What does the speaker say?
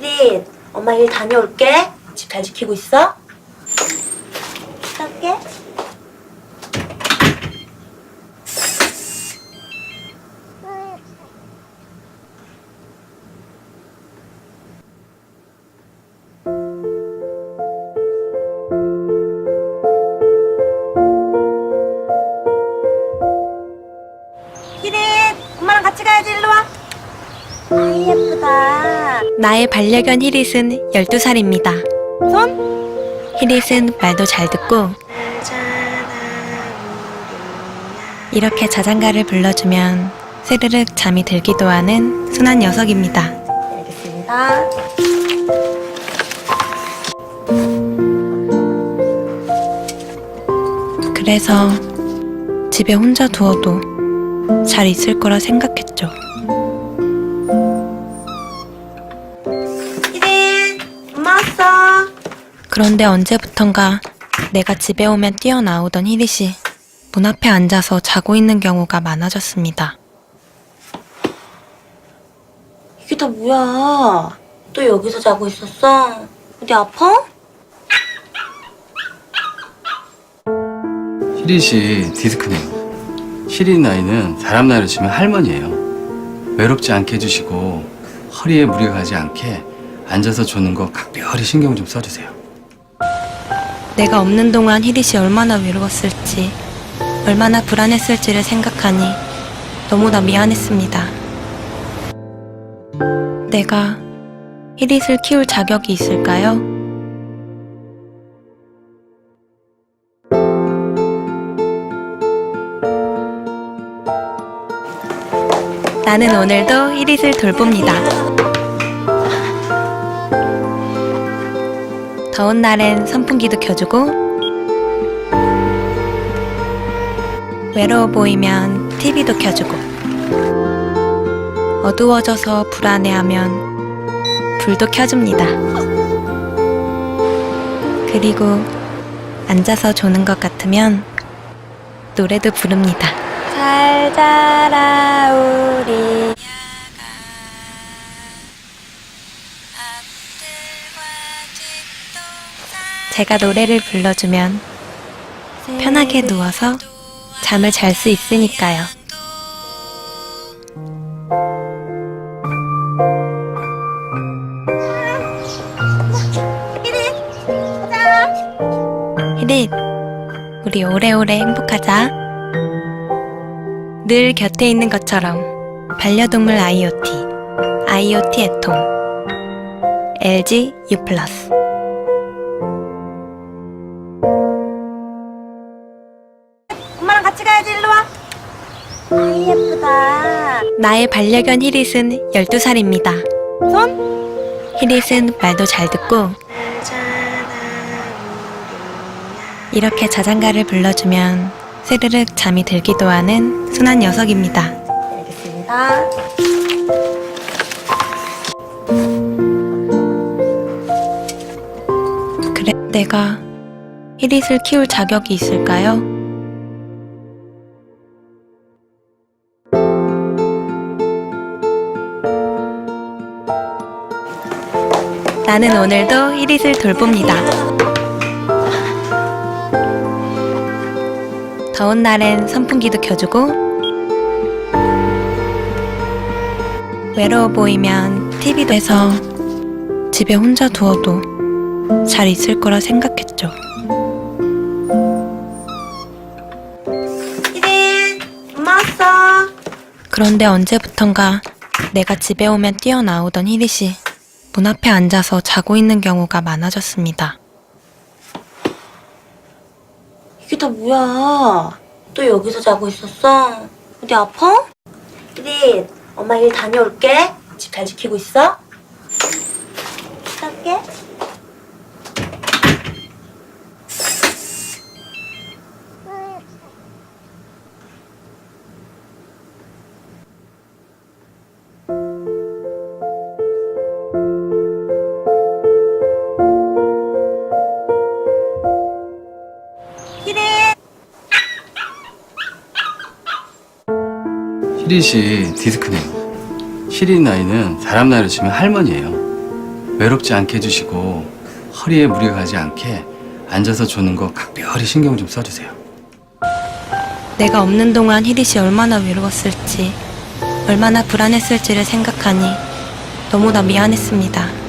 희린, 엄마 일 다녀올게. 집 잘 지키고 있어? 갈게. 나의 반려견 히릿은 12살입니다. 손? 히릿은 말도 잘 듣고 이렇게 자장가를 불러주면 스르륵 잠이 들기도 하는 순한 녀석입니다. 알겠습니다. 그래서 집에 혼자 두어도 잘 있을 거라 생각했죠. 그런데 언제부턴가 내가 집에 오면 뛰어나오던 히릿이 문 앞에 앉아서 자고 있는 경우가 많아졌습니다. 이게 다 뭐야? 또 여기서 자고 있었어? 어디 아파? 시릿이 디스크네요. 시릿 나이는 사람 나이로 치면 할머니예요. 외롭지 않게 해주시고 허리에 무리가 가지 않게 앉아서 조는 거 각별히 신경 좀 써주세요. 내가 없는 동안 히릿이 얼마나 외로웠을지, 얼마나 불안했을지를 생각하니 너무나 미안했습니다. 내가 히릿을 키울 자격이 있을까요? 나는 오늘도 히릿을 돌봅니다. 더운 날엔 선풍기도 켜주고 외로워 보이면 TV도 켜주고 어두워져서 불안해하면 불도 켜줍니다. 그리고 앉아서 조는 것 같으면 노래도 부릅니다. 잘 자라 우리 제가 노래를 불러주면 편하게 누워서 잠을 잘 수 있으니까요. 히릿, 우리 오래오래 행복하자. 늘 곁에 있는 것처럼 반려동물 IoT, IoT 애통, LG U+. 예쁘다. 나의 반려견 히릿은 12살입니다. 손? 히릿은 말도 잘 듣고 이렇게 자장가를 불러주면 스르륵 잠이 들기도 하는 순한 녀석입니다. 알겠습니다. 그래, 내가 히릿을 키울 자격이 있을까요? 나는 오늘도 히릿을 돌봅니다. 더운 날엔 선풍기도 켜주고 외로워 보이면 TV도 해서 집에 혼자 두어도 잘 있을 거라 생각했죠. 희린, 엄마 왔어. 그런데 언제부턴가 내가 집에 오면 뛰어나오던 히릿이 문 앞에 앉아서 자고 있는 경우가 많아졌습니다. 이게 다 뭐야? 또 여기서 자고 있었어? 어디 아파? 희린, 엄마 일 다녀올게. 집 잘 지키고 있어? 갈게. 시릿이 디스크네요. 시릿 나이는 사람 나이로 치면 할머니예요. 외롭지 않게 해주시고 허리에 무리가 가지 않게 앉아서 조는 거 각별히 신경 좀 써주세요. 내가 없는 동안 히릿이 얼마나 외로웠을지, 얼마나 불안했을지를 생각하니 너무나 미안했습니다.